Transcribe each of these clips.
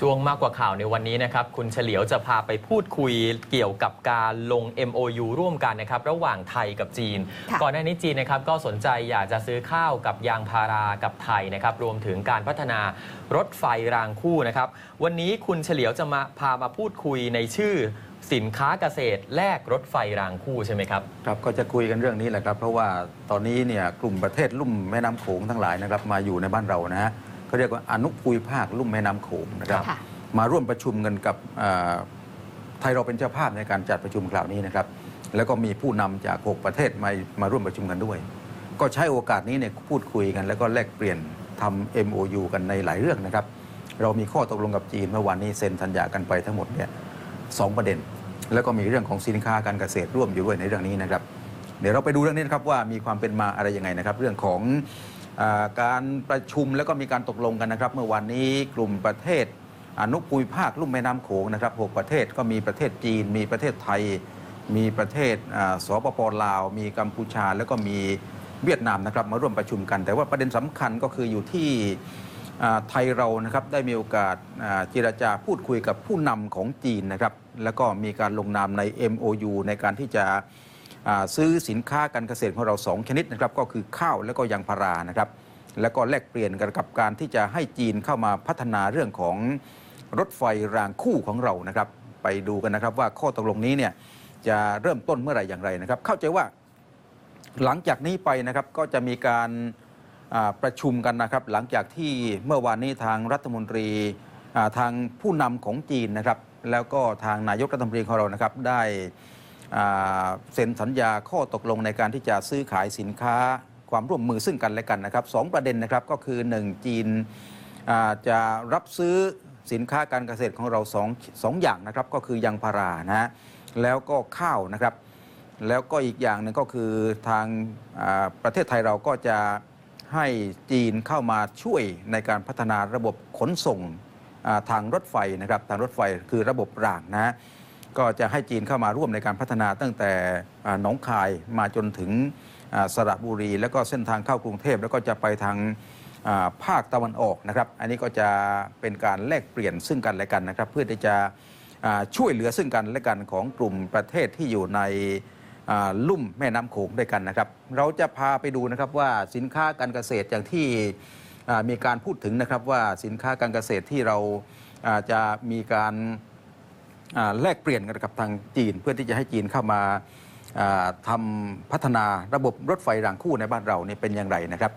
ช่วงมากกว่าข่าวในวันนี้นะครับ คุณเฉลียวจะพาไปพูดคุยเกี่ยวกับการลง MOU ร่วมกันนะครับ ระหว่างไทยกับจีนค่ะก่อนหน้านี้จีนนะครับก็สนใจอยากจะซื้อข้าวกับยางพารากับไทยนะครับ รวมถึงการพัฒนารถไฟรางคู่นะครับ วันนี้คุณเฉลียวจะมาพามาพูดคุยในชื่อสินค้าเกษตรแลกรถไฟรางคู่ใช่ไหมครับครับก็จะคุยกันเรื่องนี้แหละครับ เพราะว่าตอนนี้เนี่ยกลุ่มประเทศลุ่มแม่น้ำโขงทั้งหลายนะครับมาอยู่ในบ้านเรานะฮะ เขาเรียกว่าอนุภูมิภาคลุ่มแม่น้ำโขงนะครับ ค่ะ มาร่วมประชุมกันกับอ่าไทยเราเป็นเจ้าภาพในการจัดประชุมคราวนี้นะครับ แล้วก็มีผู้นำจาก 6 ประเทศมามาร่วมประชุมกันด้วย ก็ใช้โอกาสนี้เนี่ยพูดคุยกัน แล้วก็แลกเปลี่ยนทำ MOU กันในหลายเรื่องนะครับ เรามีข้อตกลงกับจีนเมื่อวานนี้เซ็นสัญญากันไปทั้งหมดเนี่ย สองประเด็น แล้วก็มีเรื่องของสินค้าการเกษตรร่วมอยู่ด้วยในเรื่องนี้นะครับ เดี๋ยวเราไปดูเรื่องนี้นะครับว่ามีความเป็นมาอะไรยังไงนะครับ เรื่องของอา การประชุมแล้วก็มีการตกลงกันนะครับ เมื่อวันนี้กลุ่มประเทศอนุภูมิภาคลุ่มแม่น้ำโขงนะครับหกประเทศก็มีประเทศจีน มีประเทศไทย มีประเทศอ่าสปปลาว มีกัมพูชา แล้วก็มีเวียดนามนะครับมาร่วมประชุมกัน แต่ว่าประเด็นสำคัญก็คืออยู่ที่ไทยเรานะครับได้มีโอกาสเจรจาพูดคุยกับผู้นำของจีนนะครับแล้วก็มีการลงนามใน MOU ในการที่จะ ซื้อสินค้าการเกษตรของเรา 2 ชนิดนะครับก็คือข้าวแล้วก็ยางพารานะครับแล้วก็แลกเปลี่ยนกันกับการที่จะให้จีนเข้ามาพัฒนาเรื่องของรถไฟรางคู่ของเรานะครับไปดูกันนะครับว่าข้อตกลงนี้เนี่ยจะเริ่มต้นเมื่อไหร่อย่างไรนะครับ เข้าใจว่าหลังจากนี้ไปนะครับก็จะมีการประชุมกันนะครับ หลังจากที่เมื่อวานนี้ทางรัฐมนตรีทางผู้นำของจีนนะครับ แล้วก็ทางนายกรัฐมนตรีของเรานะครับได้ เซ็นสัญญาข้อตกลงในการที่จะซื้อขายสินค้าความร่วมมือซึ่งกันและกันนะครับสองประเด็นนะครับก็คือ 1 จีนอ่าจะรับซื้อสินค้าการเกษตรของเราสองสองอย่างนะครับก็คือยางพารานะฮะแล้วก็ข้าวนะครับ แล้วก็อีกอย่างหนึ่งก็คือทางประเทศไทยเราก็จะให้จีนเข้ามาช่วยในการพัฒนาระบบขนส่งทางรถไฟนะครับทางรถไฟคือระบบรางนะฮะ ก็จะให้จีนเข้ามาร่วมในการพัฒนาตั้งแต่หนองคายมาจนถึงสระบุรี แล้วก็เส้นทางเข้ากรุงเทพแล้วก็จะไปทางภาคตะวันออกนะครับ อันนี้ก็จะเป็นการแลกเปลี่ยนซึ่งกันและกันนะครับ เพื่อที่จะช่วยเหลือซึ่งกันและกันของกลุ่มประเทศที่อยู่ในลุ่มแม่น้ำโขงด้วยกันนะครับ เราจะพาไปดูนะครับว่าสินค้าการเกษตรอย่างที่มีการพูดถึงนะครับว่าสินค้าการเกษตรที่เราจะมีการ แลกเปลี่ยนกันกับทางจีน เพื่อที่จะให้จีนเข้ามาอ่าทำพัฒนาระบบรถไฟรางคู่ในบ้านเราเนี่ยเป็นอย่างไรนะครับ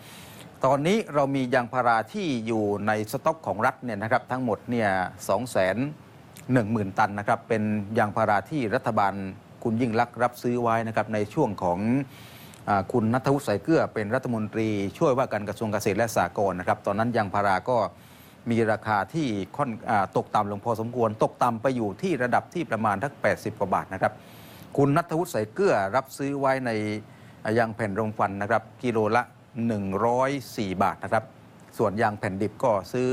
ตอนนี้เรามียางพาราที่อยู่ในสต็อกของรัฐเนี่ยนะครับทั้งหมดเนี่ยสองแสนหนึ่งหมื่นตันนะครับเป็นยางพาราที่รัฐบาลคุณยิ่งลักษณ์รับซื้อไว้นะครับในช่วงของอคุณนัทวุฒิสายเกลือเป็นรัฐมนตรี ช่วยว่าการกระทรวงเกษตรและสหกรณ์นะครับ ตอนนั้นยางพาราก็ มีราคาที่ค่อนอตกต่ำลงพอสมควร ตกต่ำไปอยู่ที่ระดับที่ประมาณทัก 80 กว่าบาทนะครับ คุณนัทวุฒิใส่เกลือรับซื้อไว้ในยางแผ่นรมควันนะครับ กิโลละ 104 บาทนะครับ ส่วนยางแผ่นดิบก็ซื้อ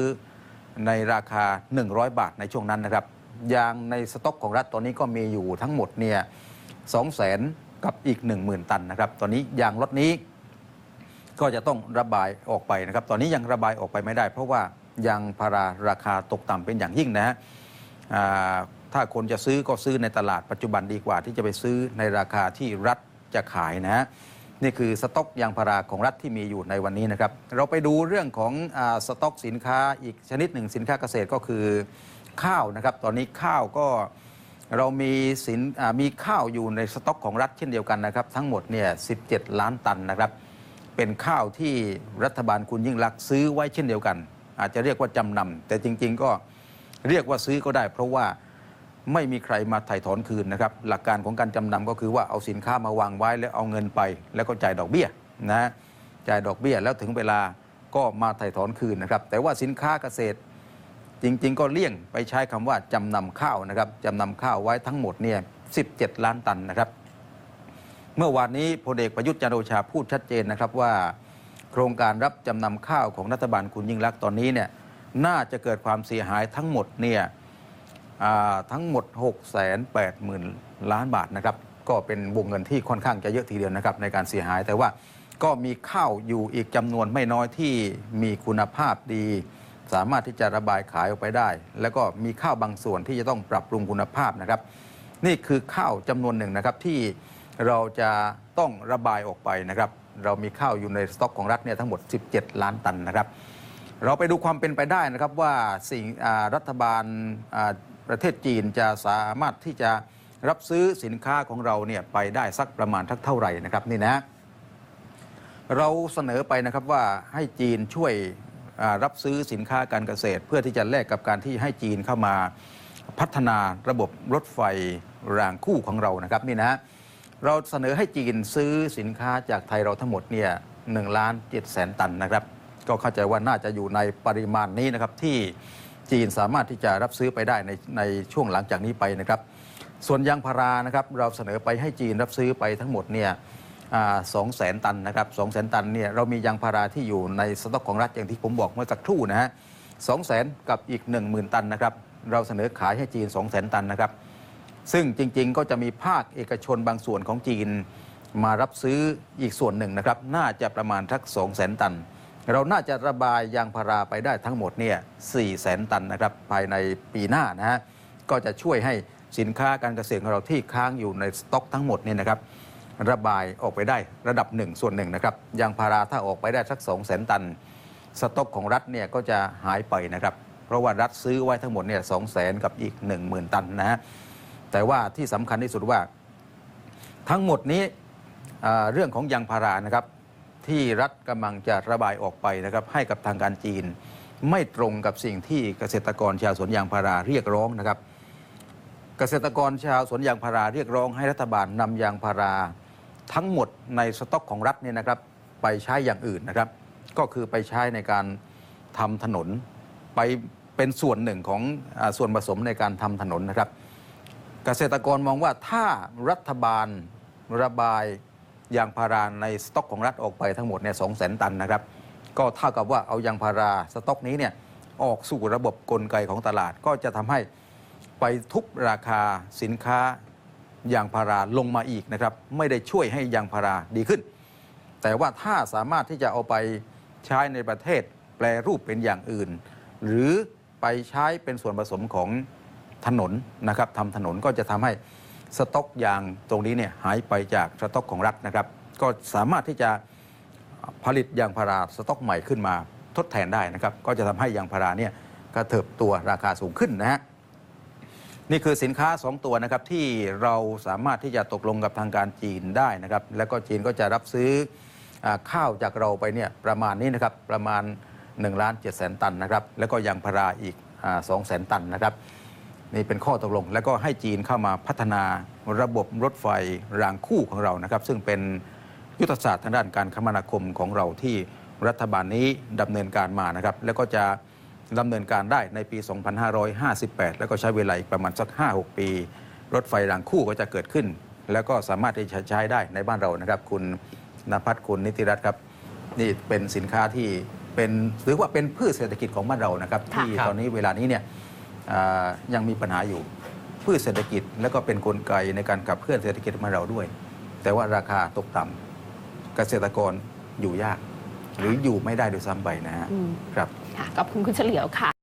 ในราคา 100 บาทในช่วงนั้นนะครับ ยางในสต็อกของรัฐตอนนี้ก็มีอยู่ทั้งหมดเนี่ย2 0 0 0 0 0กับอีก 10,000 ตันนะครับ ตอนนี้ยางรถนี้ก็จะต้องระบายออกไปนะครับ ตอนนี้ยังระบายออกไปไม่ได้ เพราะว่า ยางพาราราคาตกต่ำเป็นอย่างยิ่งนะฮะอ่าถ้าคนจะซื้อก็ซื้อในตลาดปัจจุบันดีกว่า ที่จะไปซื้อในราคาที่รัฐจะขายนะฮะนี่คือสต็อกยางพาราของรัฐที่มีอยู่ในวันนี้นะครับ เราไปดูเรื่องของอาสต็อกสินค้าอีกชนิดหนึ่งสินค้าเกษตรก็คือข้าวนะครับ ตอนนี้ข้าวก็เรามีสินอ่ามีข้าวอยู่ในสต็อกของรัฐเช่นเดียวกันนะครับ ทั้งหมดเนี่ย 17 ล้านตันนะครับ เป็นข้าวที่รัฐบาลคุณยิ่งรักษณ์ซื้อไว้เช่นเดียวกัน อาจจะเรียกว่าจำนำแต่จริง ๆ ก็เรียกว่าซื้อก็ได้ เพราะว่าไม่มีใครมาถ่ายถอนคืนนะครับ หลักการของการจำนำก็คือว่าเอาสินค้ามาวางไว้แล้วเอาเงินไป แล้วก็จ่ายดอกเบี้ยนะจ่ายดอกเบี้ยแล้วถึงเวลาก็มาถ่ายถอนคืนนะครับ แต่ว่าสินค้าเกษตรจริง ๆ ก็เลี่ยงไปใช้คำว่าจำนำข้าวนะครับจำนำข้าวไว้ทั้งหมดเนี่ย17 ล้านตันนะครับ เมื่อวานนี้พลเอกประยุทธ์จันโอชาพูดชัดเจนนะครับว่า โครงการรับจำนำข้าวของรัฐบาลคุณยิ่งรักษณ์ตอนนี้เนี่ยน่าจะเกิดความเสียหายทั้งหมดเนี่ยทั้งหมด 6 8 0 0 0 0 ล้านบาทนะครับก็เป็นวงเงินที่ค่อนข้างจะเยอะทีเดียวนะครับในการเสียหายแต่ว่าก็มีข้าวอยู่อีกจำนวนไม่น้อยที่มีคุณภาพดี สามารถที่จะระบายขายออกไปได้ แล้วก็มีข้าวบางส่วนที่จะต้องปรับปรุงคุณภาพนะครับ นี่คือข้าวจำนวนหนึ่งนะครับที่เราจะต้องระบายออกไปนะครับ เรามีข้าวอยู่ในสต็อกของรัฐเนี่ยทั้งหมด 17 ล้านตันนะครับ เราไปดูความเป็นไปได้นะครับว่าสิ่งรัฐบาลประเทศจีนจะสามารถที่จะรับซื้อสินค้าของเราเนี่ยไปได้สักประมาณทักเท่าไหร่นะครับนี่นะ เราเสนอไปนะครับว่าให้จีนช่วยรับซื้อสินค้าการเกษตร เพื่อที่จะแลกกับการที่ให้จีนเข้ามาพัฒนาระบบรถไฟรางคู่ของเรานะครับนี่นะ เราเสนอให้จีนซื้อสินค้าจากไทยเราทั้งหมดเนี่ยหนึ่งล้านเจ็ดแสนตันนะครับ ก็เข้าใจว่าน่าจะอยู่ในปริมาณนี้นะครับที่จีนสามารถที่จะรับซื้อไปได้ในในช่วงหลังจากนี้ไปนะครับ ส่วนยางพารานะครับเราเสนอไปให้จีนรับซื้อไปทั้งหมดเนี่ยสองแสนตันนะครับสองแสนตันเนี่ยเรามียางพาราที่อยู่ในสต็อกของรัฐอย่างที่ผมบอกเมื่อสักครู่นะฮะสองแสนกับอีก 1 0,000 ตันนะครับ เราเสนอขายให้จีน 2 0 0 0 0 0ตันนะครับ ซึ่งจริง ๆ ก็จะมีภาคเอกชนบางส่วนของจีน มารับซื้ออีกส่วนหนึ่งนะครับ น่าจะประมาณทัก2 0 0 0 0 0 ตัน เราน่าจะระบายยางพาราไปได้ทั้งหมดเนี่ย4 0 0 0 0 ตันนะครับภายในปีหน้านะฮะก็จะช่วยให้สินค้าการเกษตรของเราที่ค้างอยู่ในสต็อกทั้งหมดเนี่ยนะครับระบายออกไปได้ระดับหนึ่งส่วนหนึ่งนะครับยางพาราถ้าออกไปได้สัก2 0 0 0 0 0 ตัน สต็อกของรัฐเนี่ยก็จะหายไปนะครับ เพราะว่ารัฐซื้อไว้ทั้งหมดเนี่ยสองแสนกับอีก 1 0,000 ตันนะฮะ แต่ว่าที่สำคัญที่สุดว่า ทั้งหมดนี้เรื่องของยางพารานะครับ ที่รัฐกำลังจะระบายออกไปนะครับ ให้กับทางการจีน ไม่ตรงกับสิ่งที่เกษตรกรชาวสวนยางพาราเรียกร้องนะครับ เกษตรกรชาวสวนยางพาราเรียกร้องให้รัฐบาลนำยางพาราทั้งหมดในสต็อกของรัฐเนี่ยนะครับ ไปใช้อย่างอื่นนะครับ ก็คือไปใช้ในการทำถนนไปเป็นส่วนหนึ่งของอส่วนผสมในการทำถนนนะครับ เกษตรกรมองว่าถ้ารัฐบาลระบายยางพาราในสต็อกของรัฐออกไปทั้งหมดเนี่ยสองแสนตันนะครับ ก็เท่ากับว่าเอายางพาราสต็อกนี้เนี่ยออกสู่ระบบกลไกของตลาดก็จะทำให้ไปทุบราคาสินค้ายางพาราลงมาอีกนะครับ ไม่ได้ช่วยให้ยางพาราดีขึ้น แต่ว่าถ้าสามารถที่จะเอาไปใช้ในประเทศแปลรูปเป็นอย่างอื่น หรือไปใช้เป็นส่วนผสมของ ถนนนะครับทำถนนก็จะทำให้สต็อกยางตรงนี้เนี่ยหายไปจากสต็อกของรัฐนะครับ ก็สามารถที่จะผลิตยางพาราสต็อกใหม่ขึ้นมาทดแทนได้นะครับ ก็จะทำให้ยางพาราเนี่ยกระเถิบตัวราคาสูงขึ้นนะฮะนี่คือสินค้า 2 ตัวนะครับที่เราสามารถที่จะตกลงกับทางการจีนได้นะครับ แล้วก็จีนก็จะรับซื้ออข้าวจากเราไปเนี่ยประมาณนี้นะครับประมาณ1ล้าน7แสนตันนะครับ แล้วก็ยางพาราอีก2แสนตันนะครับ นี่เป็นข้อตกลง แล้วก็ให้จีนเข้ามาพัฒนาระบบรถไฟรางคู่ของเรานะครับ ซึ่งเป็นยุทธศาสตร์ทางด้านการคมนาคมของเราที่รัฐบาลนี้ดำเนินการมานะครับ แล้วก็จะดำเนินการได้ในปี 2558 แล้วก็ใช้เวลาอีกประมาณสัก 5-6 ปี รถไฟรางคู่ก็จะเกิดขึ้น แล้วก็สามารถที่จะใช้ได้ในบ้านเรานะครับ คุณนภัทรคุณนิติรัตน์ครับนี่เป็นสินค้าที่เป็นหรือว่าเป็นพืชเศรษฐกิจของบ้านเรานะครับค่ะที่ครับตอนนี้เวลานี้เนี่ยอ่า ยังมีปัญหาอยู่พืชเศรษฐกิจแล้วก็เป็นนกลไกในการขับเคลื่อนเศรษฐกิจของเราด้วย แต่ว่าราคาตกต่ำเกษตรกรอยู่ยาก หรืออยู่ไม่ได้ด้วยซ้ำไปนะฮะอืมครับค่ะขอบคุณคุณเฉลียวค่ะ